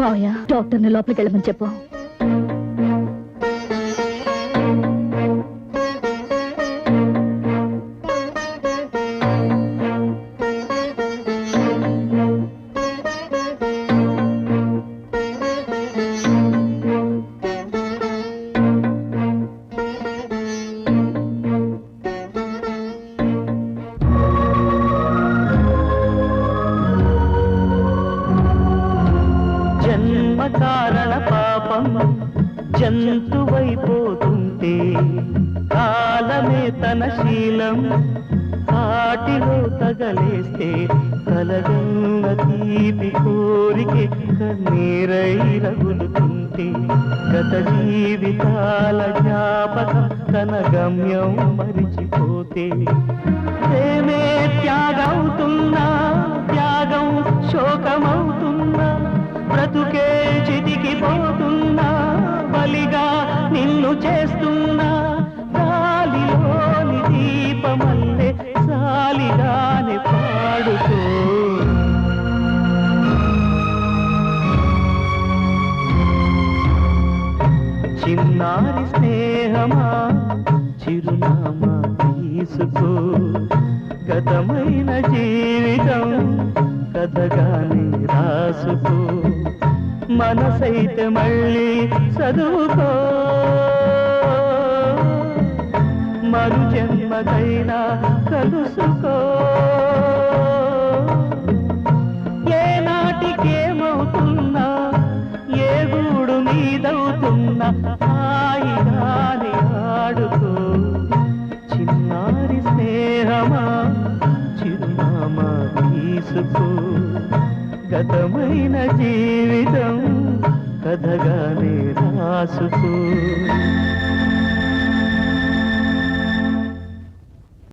మావయ్య డాక్టర్ని లోపలికి వెళ్ళమని చెప్పు. పాపం జంతువైపోతుంటే కాలమే తన శీలం. కాటిలో తగలేస్తే కలగన్న తీపి కోరికే కన్నీరై రగులుతుంటే గత జీవితాల జ్ఞాపకం తన గమ్యం మరిచిపోతే ప్రేమే త్యాగవుతున్నా త్యాగం శోకమవుతున్నా బ్రతుకే చితికిపోతున్నా నన్ను చేస్తున్నా గాలిలోని దీపమల్లే సాలిగానే పాడుతూ. చిన్నారి స్నేహమా చిరునామా తీసుకో. గతమైన జీవితం కథగానే రాసుకో. మనసైతే మళ్ళీ చదువుకో. మరు జన్మకైనా కలుసుకో. ఏ నాటికేమవుతున్నా ఏ గూడు మీదవుతున్నా హాయిగానే ఆడుకో. చిన్నారి స్నేహమా చిరునామా తీసుకో. గతమైన జీవితం కథగానే రాసుకో.